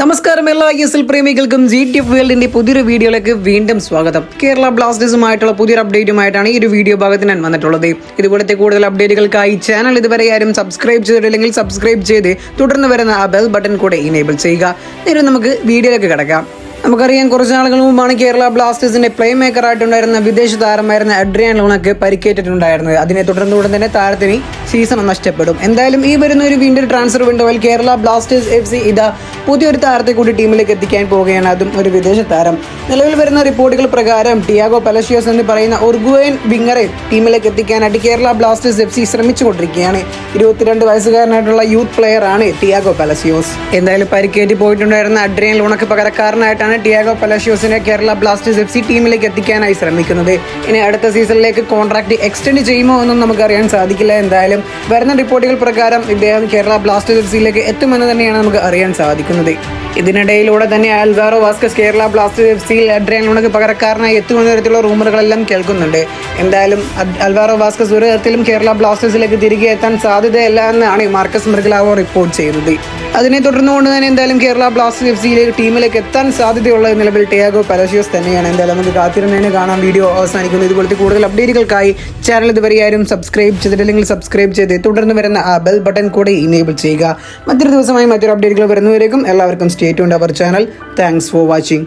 നമസ്കാരം. എല്ലാ I S L പ്രേമികൾക്കും ജി ടി എഫ് വേൾഡിന്റെ പുതിയൊരു വീഡിയോയിലേക്ക് വീണ്ടും സ്വാഗതം. കേരള ബ്ലാസ്റ്റേഴ്സുമായിട്ടുള്ള പുതിയൊരു അപ്ഡേറ്റുമായിട്ടാണ് ഈ ഒരു വീഡിയോ ഭാഗത്ത് ഞാൻ വന്നിട്ടുള്ളത്. ഇതുപോലത്തെ കൂടുതൽ അപ്ഡേറ്റുകൾക്കായി ചാനൽ ഇതുവരെ ആരും സബ്സ്ക്രൈബ് ചെയ്തിട്ടില്ലെങ്കിൽ സബ്സ്ക്രൈബ് ചെയ്ത് തുടർന്ന് വരുന്ന ആ ബെൽ ബട്ടൺ കൂടെ ഇനേബിൾ ചെയ്യുക. നേരെ നമുക്ക് വീഡിയോയിലേക്ക് കിടക്കാം. നമുക്കറിയാം കുറച്ച് നാളുകൾ മുമ്പാണ് കേരള ബ്ലാസ്റ്റേഴ്സിന്റെ പ്ലേ മേക്കർ ആയിട്ടുണ്ടായിരുന്ന വിദേശ താരമായിരുന്ന അഡ്രിയാൻ ലോണക്ക് പരിക്കേറ്റിട്ടുണ്ടായിരുന്നത്. അതിനെ തുടർന്ന് ഉടൻ തന്നെ താരത്തിന് സീസൺ നഷ്ടപ്പെടും. എന്തായാലും ഈ വരുന്ന ഒരു വീണ്ടും ട്രാൻസ്ഫർ വിൻഡോയിൽ കേരള ബ്ലാസ്റ്റേഴ്സ് എഫ് സി ഇതാ പുതിയൊരു താരത്തെ കൂടി ടീമിലേക്ക് എത്തിക്കാൻ പോവുകയാണ്. അതും ഒരു വിദേശ താരം. നിലവിൽ വരുന്ന റിപ്പോർട്ടുകൾ പ്രകാരം ടിയാഗോ പലഷ്യോസ് എന്ന് പറയുന്ന ഉർഗുവൻ വിങ്ങറെ ടീമിലേക്ക് എത്തിക്കാനായിട്ട് കേരള ബ്ലാസ്റ്റേഴ്സ് എഫ് സി ശ്രമിച്ചുകൊണ്ടിരിക്കുകയാണ്. ഇരുപത്തിരണ്ട് വയസ്സുകാരനായിട്ടുള്ള യൂത്ത് പ്ലെയർ ആണ് ടിയാഗോ പലസിയോസ്. എന്തായാലും പരിക്കേറ്റ് പോയിട്ടുണ്ടായിരുന്ന അഡ്രിയൻ ലൂണക്ക് പകരക്കാരനായിട്ടാണ് ടിയാഗോ പലഷ്യോസിനെ കേരള ബ്ലാസ്റ്റേഴ്സ് എഫ് സി ടീമിലേക്ക് എത്തിക്കാനായി ശ്രമിക്കുന്നത്. ഇനി അടുത്ത സീസണിലേക്ക് കോൺട്രാക്ട് എക്സ്റ്റെൻഡ് ചെയ്യുമോ എന്നും നമുക്കറിയാൻ സാധിക്കില്ല. എന്തായാലും വരുന്ന റിപ്പോർട്ടുകൾ പ്രകാരം ഇദ്ദേഹം കേരള ബ്ലാസ്റ്റേഴ്സിലേക്ക് എത്തുമെന്ന് തന്നെയാണ് നമുക്ക് അറിയാൻ സാധിക്കുന്നത്. ഇതിനിടയിലൂടെ തന്നെ Alvaro Vazquez Kerala Blasters F സിയിൽ അഡ്രിയൻ ലൂണക്ക് പകരക്കാരനായി എത്തുമെന്ന തരത്തിലുള്ള റൂമറുകളെല്ലാം കേൾക്കുന്നുണ്ട്. എന്തായാലും അൽവാറോ വാസ്കസ് ഒരു തരത്തിലും കേരള ബ്ലാസ്റ്റേഴ്സിലേക്ക് തിരികെ എത്താൻ സാധ്യതയല്ല എന്നാണ് മാർക്കസ് മൃഗലാവോ റിപ്പോർട്ട് ചെയ്യുന്നത്. അതിനെ തുടർന്നുകൊണ്ട് തന്നെ എന്തായാലും കേരള ബ്ലാസ്റ്റേഴ്സ് എഫ് സിയിലേക്ക് ടീമിലേക്ക് എത്താൻ സാധ്യതയുള്ള നിലവിൽ ടിയാഗോ പലഷ്യോസ് തന്നെയാണ്. എന്തായാലും നമുക്ക് കാത്തിരുന്നതിന് കാണാം. വീഡിയോ അവസാനിക്കുന്നു. ഇതുപോലത്തെ കൂടുതൽ അപ്ഡേറ്റുകൾക്കായി ചാനൽ ഇതുവരെ ആരും സബ്സ്ക്രൈബ് ചെയ്തിട്ടില്ലെങ്കിൽ സബ്സ്ക്രൈബ് ചെയ്ത് തുടർന്ന് വരുന്ന ആ ബെൽ ബട്ടൺ കൂടെ ഇനേബിൾ ചെയ്യുക. മറ്റൊരു ദിവസമായി മറ്റൊരു അപ്ഡേറ്റുകൾ വരുന്നവരേക്കും എല്ലാവർക്കും stay tune our channel thanks for watching